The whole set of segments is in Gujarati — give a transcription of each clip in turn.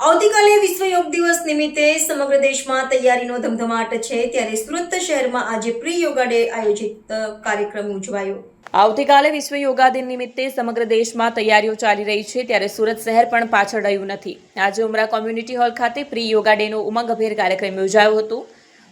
આવતીકાલે વિશ્વ યોગ દિવસ નિમિત્તે સમગ્ર દેશમાં તૈયારીનો ધમધમાટ છે. ત્યારે સુરત શહેરમાં આજે પ્રી યોગા ડે આયોજિત કાર્યક્રમ ઉજવાયો. આવતીકાલે વિશ્વ યોગા દિન નિમિત્તે સમગ્ર દેશમાં તૈયારીઓ ચાલી રહી છે. ત્યારે સુરત શહેર પણ પાછળ રહ્યું નથી. આજે ઉમરા કોમ્યુનિટી હોલ ખાતે પ્રી યોગા ડેનો ઉમંગભેર કાર્યક્રમ યોજાયો હતો.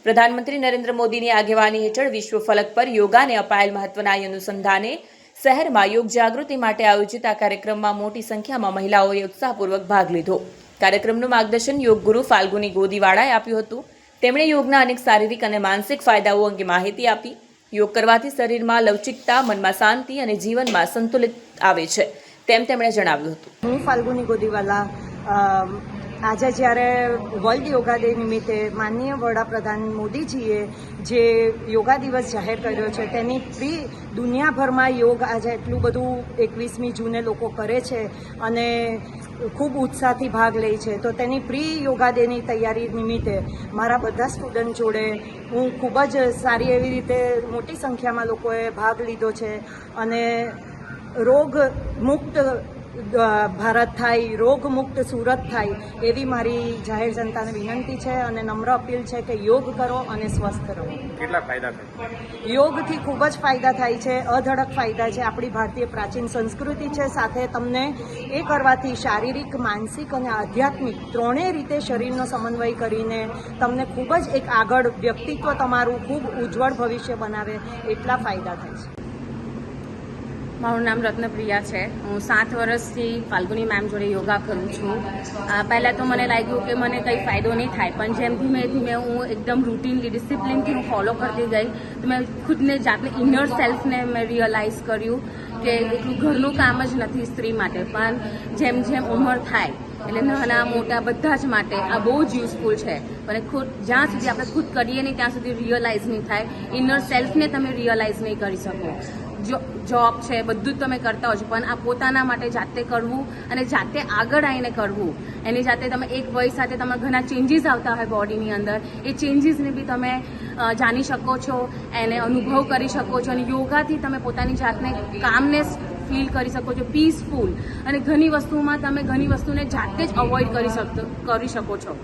પ્રધાનમંત્રી નરેન્દ્ર મોદીની આગેવાની હેઠળ વિશ્વ ફલક પર યોગાને અપાયેલ મહત્વના અનુસંધાને શહેરમાં યોગ જાગૃતિ માટે આયોજિત આ કાર્યક્રમમાં મોટી સંખ્યામાં મહિલાઓએ ઉત્સાહપૂર્વક ભાગ લીધો. કાર્યક્રમનું માર્ગદર્શન યોગ ગુરુ ફાલ્ગુની ગોદીવાળાએ આપ્યું હતું. તેમણે યોગના અનેક શારીરિક અને માનસિક ફાયદાઓ અંગે માહિતી આપી. યોગ કરવાથી શરીરમાં લવચિકતા, મનમાં શાંતિ અને જીવનમાં સંતુલિત આવે છે, તેમ તેમણે જણાવ્યું હતું. હું ફાલ્ગુની ગોદીવાલા આજે જ્યારે વર્લ્ડ યોગા ડે નિમિત્તે માનનીય વડાપ્રધાન મોદીજીએ જે યોગા દિવસ જાહેર કર્યો છે, તેની પ્રી દુનિયાભરમાં યોગ આજે એટલું બધું એકવીસમી જૂને લોકો કરે છે અને ખૂબ ઉત્સાહથી ભાગ લે છે. તો તેની પ્રી યોગા ડેની તૈયારી નિમિત્તે મારા બધા સ્ટુડન્ટ જોડે હું ખૂબ જ સારી એવી રીતે મોટી સંખ્યામાં લોકોએ ભાગ લીધો છે અને રોગ મુક્ત ભારત થાય રોગમુક્ત સુરત થાય એવી મારી જાહેર જનતાને વિનંતી છે અને નમ્ર અપીલ છે કે યોગ કરો અને સ્વસ્થ રહો. કેટલા ફાયદા થાય? યોગથી ખૂબ જ ફાયદા થાય છે અધડક ફાયદા છે આપણી ભારતીય પ્રાચીન સંસ્કૃતિ છે સાથે તમને એ કરવાથી શારીરિક માનસિક અને આધ્યાત્મિક ત્રણેય રીતે શરીરનો સમન્વય કરીને તમને ખૂબ જ એક આગળ વ્યક્તિત્વ તમારું ખૂબ ઉજ્જવળ ભવિષ્ય બનાવે એટલા ફાયદા થાય છે. મારું નામ રત્નપ્રિયા છે. હું સાત વર્ષથી ફાલ્ગુની મેમ જોડે યોગા કરું છું. પહેલાં તો મને લાગ્યું કે મને કંઈ ફાયદો નહીં થાય, પણ જેમ ધીમે ધીમે હું એકદમ રૂટીનલી ડિસિપ્લિનથી હું ફોલો કરતી ગઈ. તો મેં ખુદને જાતને ઇનર સેલ્ફને મેં રિયલાઇઝ કર્યું કે એટલું ઘરનું કામ જ નથી સ્ત્રી માટે. પણ જેમ જેમ ઉંમર થાય એટલે નાના મોટા બધા જ માટે આ બહુ જ યુઝફુલ છે. પણ ખુદ જ્યાં સુધી આપણે ખુદ કરીએ નહીં, ત્યાં સુધી રિયલાઇઝ નહીં થાય. ઇનર સેલ્ફને તમે રિયલાઇઝ નહીં કરી શકો. જોબ છે, બધું જ તમે કરતા હો છો, પણ આ પોતાના માટે જાતે કરવું અને જાતે આગળ આવીને કરવું, એની જાતે તમે એક વય સાથે તમારા ઘણા ચેન્જીસ આવતા હોય બોડીની અંદર, એ ચેન્જીસને બી તમે જાણી શકો છો, એને અનુભવ કરી શકો છો અને યોગાથી તમે પોતાની જાતને કામનેસ ફીલ કરી શકો છો પીસફુલ અને ઘણી વસ્તુમાં તમે ઘણી વસ્તુને જાતે જ અવોઇડ કરી શકતો કરી શકો છો.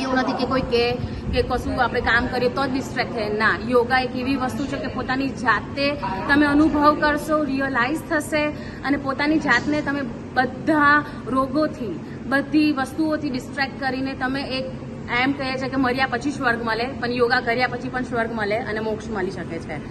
એવું નથી કે કોઈ કે કે કશું આપણે કામ કરીએ તો જ ડિસ્ટ્રેક્ટ થાય ના, યોગા એક એવી વસ્તુ છે કે પોતાની જાતે તમે અનુભવ કરશો રિયલાઇઝ થશે અને પોતાની જાતને તમે બધા રોગોથી, બધી વસ્તુઓથી ડિસ્ટ્રેક્ટ કરીને તમે એક, એમ કહે છે કે મર્યા પછી સ્વર્ગ મળે, પણ યોગા કર્યા પછી પણ સ્વર્ગ મળે અને મોક્ષ મળી શકે છે.